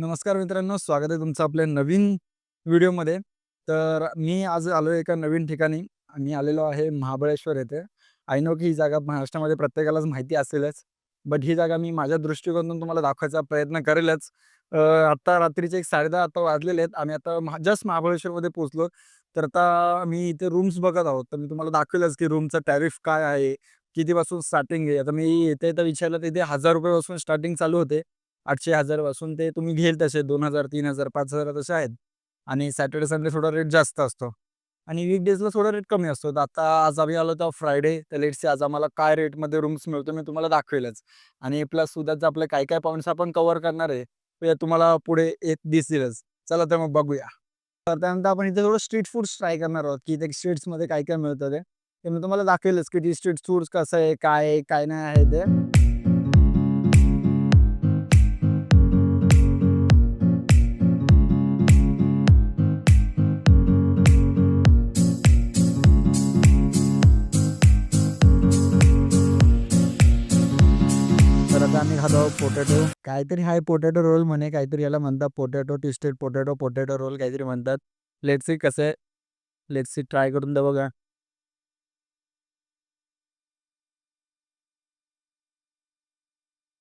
नमस्कार मित्रांनो स्वागत आहे तुमचं आपल्या नवीन व्हिडिओमध्ये. तर मी आज आलो एका नवीन ठिकाणी. मी आलेलो आहे महाबळेश्वर येथे. आय नो की ही जागा महाराष्ट्रामध्ये प्रत्येकालाच माहिती असेलच बट ही जागा मी माझ्या दृष्टिकोनातून तुम्हाला दाखवायचा प्रयत्न करेलच. आत्ता रात्रीचे एक साडेदहा आता वाजलेले आहेत. आम्ही आता जस्ट महाबळेश्वरमध्ये पोहोचलो. तर आता मी इथे रूम्स बघत आहोत. तर मी तुम्हाला दाखवेलच की रूमचा टॅरिफ काय आहे कितीपासून स्टार्टिंग आहे. आता मी येते तर विचारलं तर इथे हजार रुपयापासून स्टार्टिंग चालू होते. आठशे हजारपासून ते तुम्ही घेईल तसे दोन हजार तीन हजार पाच हजार तसे आहेत. आणि सॅटर्डे संडे थोडा रेट जास्त असतो. आणि वीकडेजला थोडा रेट कमी असतो. तर आता आज आम्ही आलो तर फ्रायडे तर लेट्सचे आज आम्हाला काय रेटमध्ये रूम्स मिळतो मी तुम्हाला दाखवेलच. आणि प्लस सुद्धा आपले काय काय पॉईंट्स आपण कव्हर करणार आहे तुम्हाला पुढे येत दिसतीलच चला तर मग बघूया. तर त्यानंतर आपण इथे थोडं स्ट्रीट फूड्स ट्राय करणार आहोत की इथे स्ट्रीट्समध्ये काय काय मिळतं ते. मी तुम्हाला दाखवेलच की स्ट्रीट फूड्स कसं आहे काय आहे काय नाही आहे ते. आम्ही खातो आहोत पोटॅटो. काहीतरी हाय पोटॅटो रोल म्हणे काहीतरी याला म्हणतात potato twisted potato potato roll काहीतरी म्हणतात. लेट्स सी कसं आहे. सी ट्राय करून द्या बघा.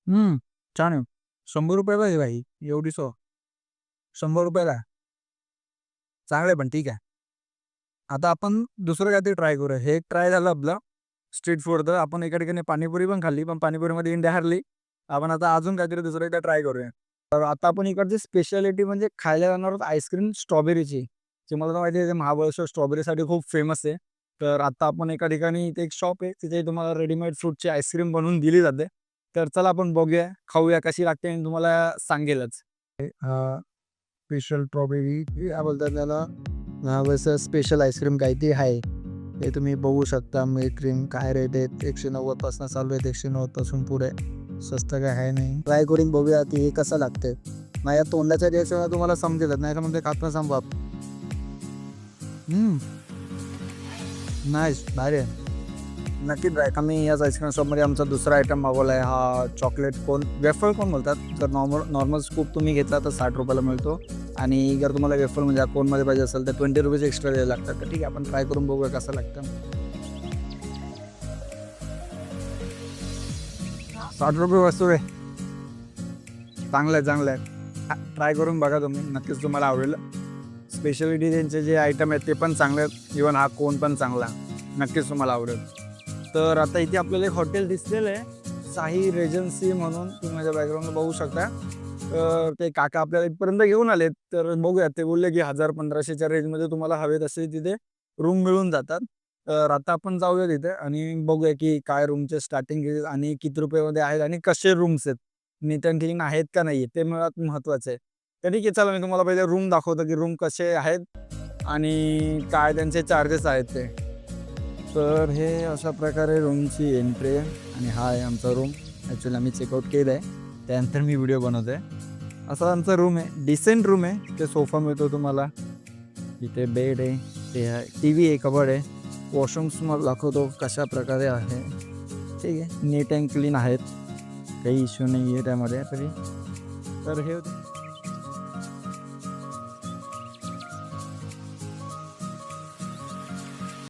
हम्म छान आहे. शंभर रुपयाला आहे भाई एवढी सो. शंभर रुपयाला. चांगलं आहे पण ठीक आहे. आता आपण दुसरं काहीतरी ट्राय करूया. हे एक ट्राय झालं आपलं. स्ट्रीट फूड तर आपण एका ठिकाणी पाणीपुरी पण खाल्ली पण पाणीपुरीमध्ये इंडिया हारली. आपण आता अजून काहीतरी दुसरं एकदा ट्राय करूया. तर आता आपण इकडची स्पेशालिटी म्हणजे खायला जाणार आहोत आईस्क्रीम स्ट्रॉबेरीची जे मला तर माहिती आहे महाबळेश्वर स्ट्रॉबेरीसाठी खूप फेमस आहे. तर आता आपण एका ठिकाणी इथे एक शॉप आहे तिथे तुम्हाला रेडीमेड फ्रूटची आईस्क्रीम बनवून दिली जाते. तर चला आपण बघूया खाऊया कशी लागते आणि तुम्हाला सांगेलच. स्पेशल स्ट्रॉबेरी काय बोलतात त्याला. महाबळेश्वर स्पेशल आईस्क्रीम काय ती आहे. ते तुम्ही बघू शकता मिल्क क्रीम काय रेट आहेत? एकशे नव्वदपासून चालू आहेत एकशे नव्वदपासून पुढे. स्वस्त काय आहे नाही. ट्राय करून बघूया की हे कसं लागतंय. माझ्या तोंडाच्या रिएक्शन तुम्हाला समजेलच नाही तर म्हणजे खात सांभाळ नाईस भारी आहे. नक्की ट्राय आम्ही याच आईस्क्रीम शॉपमध्ये आमचा दुसरा आयटम मागवला आहे हा चॉकलेट कोन वेफर कोण बोलतात. जर नॉर्मल नॉर्मल स्कूप तुम्ही घेतला तर साठ रुपयाला मिळतो. आणि जर तुम्हाला वेफर म्हणजे कोनमध्ये पाहिजे असेल तर ट्वेंटी रुपीज एक्स्ट्रा द्यायला लागतात. तर ठीक आहे आपण ट्राय करून बघूया कसं लागतं. साठ रुपये वस्तू आहे चांगलं आहे चांगलं आहे. ट्राय करून बघा तुम्ही. नक्कीच तुम्हाला आवडेल. स्पेशलिटी त्यांचे जे आयटम आहेत ते पण चांगले आहेत. इवन हा कोन पण चांगला नक्कीच तुम्हाला आवडेल. तर आता इथे आपल्याला एक हॉटेल दिसलेलं आहे. साई रेजन्सी म्हणून तुम्ही माझ्या बॅकग्राऊंडला बघू शकता. तर ते काका आपल्याला इथपर्यंत घेऊन आलेत. तर बघूया ते बोलले की हजार पंधराशेच्या रेंजमध्ये तुम्हाला हवे तसे तिथे. रूम मिळून जातात. तर आता आपण जाऊया तिथे आणि बघूया की काय रूमचे स्टार्टिंग आणि किती रुपयामध्ये आहेत आणि कसे रूम्स आहेत. नीट अँड क्लीन आहेत का नाही ते मुळात महत्त्वाचं आहे. तर ठीक आहे चला मी तुम्हाला पहिले रूम दाखवतो की रूम कसे आहेत आणि काय त्यांचे चार्जेस आहेत ते. तर हे अशा प्रकारे रूमची एंट्री आहे आणि हा आहे आमचा रूम ॲक्च्युली आम्ही चेकआउट केलं आहे त्यानंतर मी व्हिडिओ बनवतो आहे असा आमचा रूम आहे. डिसेंट रूम आहे. ते सोफा मिळतो तुम्हाला. इथे बेड आहे. ते आहे. टी व्ही आहे कबड आहे. वॉशरूम्स तुम्हाला दाखवतो कशा प्रकारे आहे. ठीक आहे नीट अँड क्लीन आहेत. काही इश्यू नाही आहे त्यामध्ये तरी. तर हे होते.